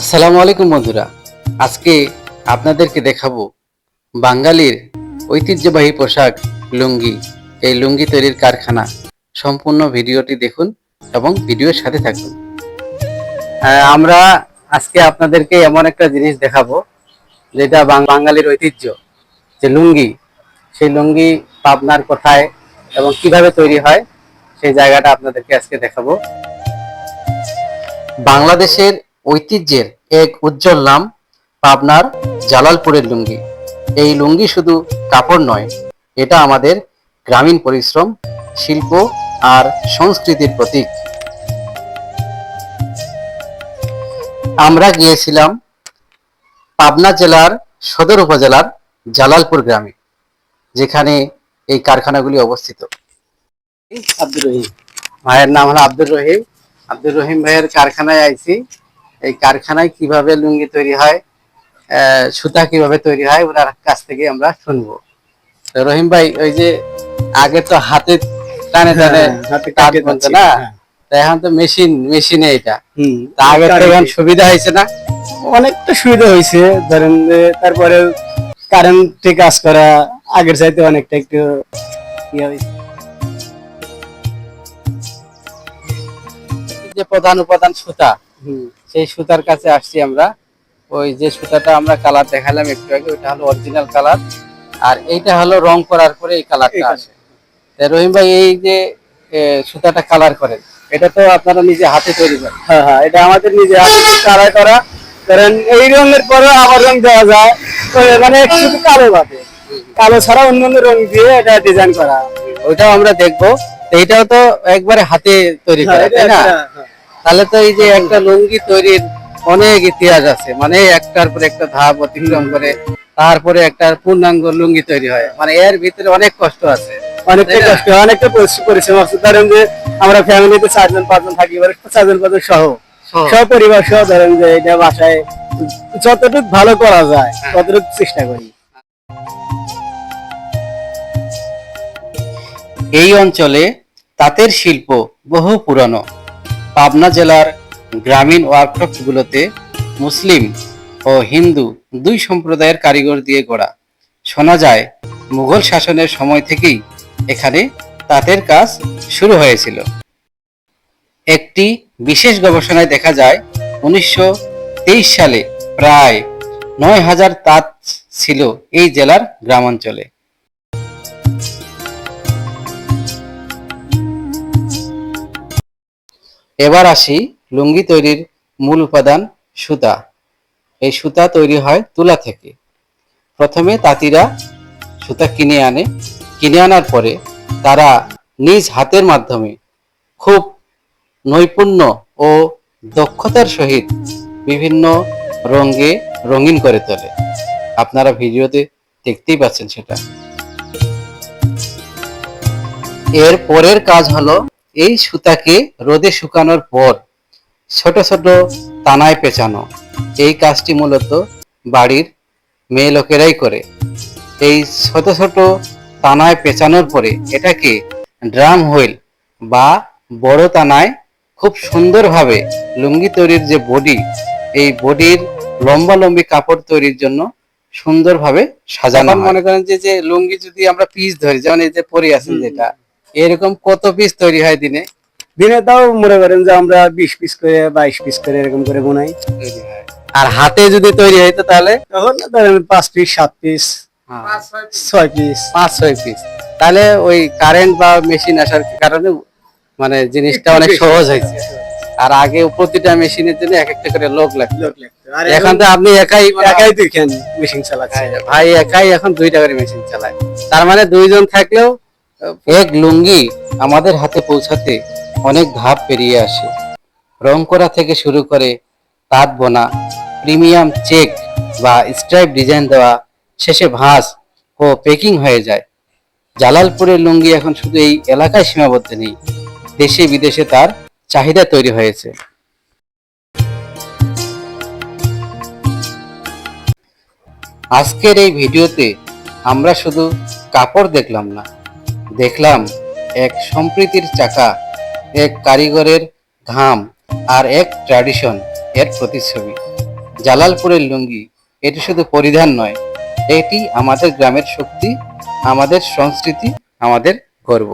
আসসালামু আলাইকুম বন্ধুরা। আজকে আপনাদেরকে দেখাবো বাঙালির ঐতিহ্যবাহী পোশাক লুঙ্গি। এই লুঙ্গি তৈরির কারখানা সম্পূর্ণ ভিডিওটি দেখুন এবং ভিডিওর সাথে থাকুন। আমরা আজকে আপনাদেরকে এমন একটা জিনিস দেখাবো, যেটা বাঙালির ঐতিহ্য, যে লুঙ্গি। সেই লুঙ্গি পাবনার কোথায় এবং কীভাবে তৈরি হয়, সেই জায়গাটা আপনাদেরকে আজকে দেখাবো। বাংলাদেশের ঐতিহ্যের এক উজ্জ্বল নাম পাবনার জালালপুরের লুঙ্গি। এই লুঙ্গি শুধু কাপড় নয়, এটা আমাদের গ্রামীণ পরিশ্রম, শিল্প আর সংস্কৃতির প্রতীক। আমরা গিয়েছিলাম পাবনা জেলার সদর উপজেলার জালালপুর গ্রামে, যেখানে এই কারখানাগুলি অবস্থিত। আব্দুর রহিম। ভাইয়ের নাম হলো আব্দুর রহিম। আব্দুর রহিম ভাইয়ের কারখানায় আইছি। এই কারখানায় কীভাবে লুঙ্গি তৈরি হয় সুতা কীভাবে তৈরি হয় ওনার কাছ থেকে আমরা শুনব। রহিম ভাই ওই যে আগে তো হাতে টানে টানে হ্যাঁ, হাতে কাজ না? হ্যাঁ। এখন তো মেশিন মেশিনে এটা। আগে তো এখন সুবিধা হয়েছে না? অনেকটা সুবিধা হয়েছে। ধরেন তারপরে কারেন্টে কাজ করা আগের চাইতে অনেকটা একটু ইয়ে হয়েছে। যে প্রধান উপাদান সুতা সেই সুতার কাছে আসছি আমরা। ওই যে সুতাটা আমরা কালার দেখালাম একটু আগে ওইটা হলো অরিজিনাল কালার আর এইটা হলো রং করার পরে এই কালারটা আসে। রহিম ভাই এই যে সুতাটা কালার করেন। এটা তো আপনারা নিজে হাতে তৈরি করেন। হ্যাঁ হ্যাঁ এটা আমাদের নিজে হাতে কালার করা। কারণ এই রঙের পরে আবার রং দেওয়া যায়। মানে শুধু কালো বাদে কালো ছাড়া অন্য অন্য রং দিয়ে এটা ডিজাইন করা। ওইটাও আমরা দেখব। এইটাও তো একবারে হাতে তৈরি হ্যাঁ, করা তাই না? একটা-। তাহলে তো এই যে একটা লুঙ্গি তৈরির অনেক ইতিহাস আছে। মানে একটার পর একটা ধাপ অতিক্রম করে তারপরে একটা পূর্ণাঙ্গ লুঙ্গি তৈরি হয়। মানে এর ভিতরে অনেক কষ্ট আছে। অনেকটা কষ্ট অনেকটা পরিশ্রম পরিশ্রম আছে ধরেন যে আমরা ফ্যামিলিতে চারজন পাঁচজন থাকি এবার চারজন পাঁচজন সহ। সব সহ ধরেন যে এটা বাসায় যতটুকু ভালো করা যায় হ্যাঁ। ততটুকু চেষ্টা করি। এই অঞ্চলে তাঁতের শিল্প বহু পুরানো। পাবনা জেলার গ্রামীণ ওয়ার্কশপগুলোতে মুসলিম ও হিন্দু দুই সম্প্রদায়ের কারিগর দিয়ে গড়া। শোনা যায়, মুঘল শাসনের সময় থেকেই এখানে তাঁতের কাজ শুরু হয়েছিল। একটি বিশেষ গবেষণায় দেখা যায়, উনিশশো তেইশ সালে প্রায় নয় হাজার তাঁত ছিল এই জেলার গ্রামাঞ্চলে। এবার আসি লুঙ্গি তৈরির মূল উপাদান সুতা। এই সুতা তৈরি হয় তুলা থেকে। প্রথমে তাঁতিরা সুতা কিনে আনে। কিনে আনার পরে তারা নিজ হাতের মাধ্যমে খুব নৈপুণ্য ও দক্ষতার সহিত বিভিন্ন রঙে রঙিন করে তোলে। আপনারা ভিডিওতে দেখতেই পাচ্ছেন সেটা। এর পরের কাজ হলো এই সুতাকে রোদে শুকানোর পর ছোট ছোট তানায় পেঁচানো। এই কাজটি মূলত বাড়ির মেয়ে লোকেরাই করে। এই ছোট ছোট তানায় পেঁচানোর পরে এটাকে ড্রাম হুইল বা বড় তানায় খুব সুন্দরভাবে লুঙ্গি তৈরির যে বডি এই বডির লম্বা লম্বি কাপড় তৈরির জন্য সুন্দরভাবে সাজানো মনে করেন যে যে লুঙ্গি যদি আমরা পিস ধরি যেমন এই যে পরে আছেন যেটা এরকম কত পিস তৈরি হয় দিনে? দিনে তাও মনে করেন যে আমরা বিশ পিস করে বাইশ পিস করে এরকম করে বোনাই। আর হাতে যদি তৈরি হইতো তাহলে? তখন ধরেন পাঁচ পিস সাত পিস ছয় পিস পাঁচ ছয় পিস তাহলে ওই কারেন্ট বা মেশিন আসার কারণে মানে জিনিসটা অনেক সহজ হয়েছে। আর আগে প্রতিটা মেশিনের জন্য এক একটা করে লোক লাগতো। এখন তো আপনি একাই একাই তুই কেন মেশিন চালাচ্ছে ভাই একাই এখন দুইটা করে মেশিন চালায়। তার মানে দুইজন থাকলেও এক লুঙ্গি আমাদের হাতে পৌঁছাতে অনেক ধাপ পেরিয়ে আসে। রং করা থেকে শুরু করে তাঁত বোনা প্রিমিয়াম চেক বা স্ট্রাইপ ডিজাইন দেওয়া, শেষে ভাঁজ ও পেকিং হয়ে যায়। জালালপুরের লুঙ্গি এখন শুধু এই এলাকায় সীমাবদ্ধ নেই, দেশে বিদেশে তার চাহিদা তৈরি হয়েছে। আজকের এই ভিডিওতে আমরা শুধু কাপড় দেখলাম না দেখলাম এক সম্প্রীতির চাকা, এক কারিগরের ঘাম আর এক ট্র্যাডিশন এর প্রতিচ্ছবি। জালালপুরের লুঙ্গি, এটি শুধু পরিধান নয়, এটি আমাদের গ্রামের শক্তি, আমাদের সংস্কৃতি, আমাদের গর্ব।